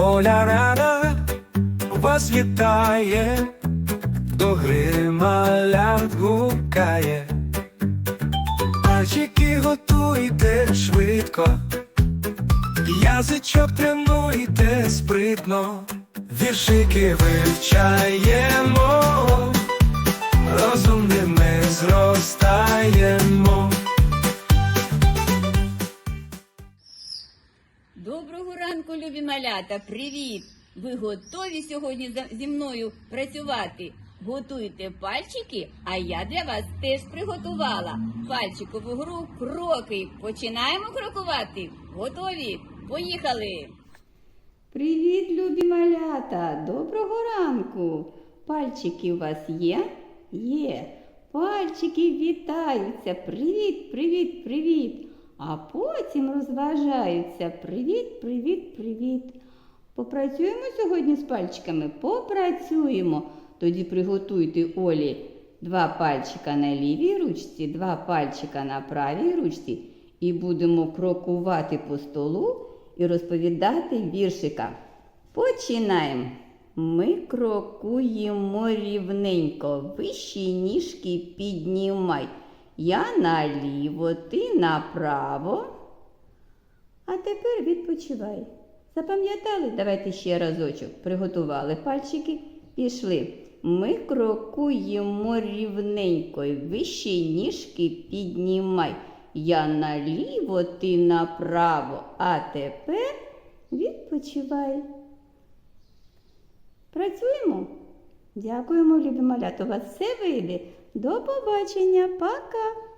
Оля рада вас вітає, до гри малят гукає. Пальчики готуйте швидко, язичок тренуйте спритно, віршики вивчаємо, розумними зростаємо. Доброго ранку, любі малята! Привіт! Ви готові сьогодні зі мною працювати? Готуйте пальчики, а я для вас теж приготувала пальчикову гру кроки. Починаємо крокувати? Готові? Поїхали! Привіт, любі малята! Доброго ранку! Пальчики у вас є? Є. Пальчики вітаються. Привіт, привіт, привіт. А потім розважаються. Привіт, привіт, привіт. Попрацюємо сьогодні з пальчиками? Попрацюємо. Тоді приготуйте Олі два пальчика на лівій ручці, два пальчика на правій ручці. І будемо крокувати по столу і розповідати віршика. Починаємо. Ми крокуємо рівненько, вищі ніжки піднімай. Я наліво, ти направо. А тепер відпочивай. Запам'ятали? Давайте ще разочок. Приготували пальчики, пішли. Ми крокуємо рівненько, вищі ніжки піднімай. Я наліво, ти направо. А тепер відпочивай. Працюємо. Дякуємо, любі малята. У вас все вийде. До побачення. Пока.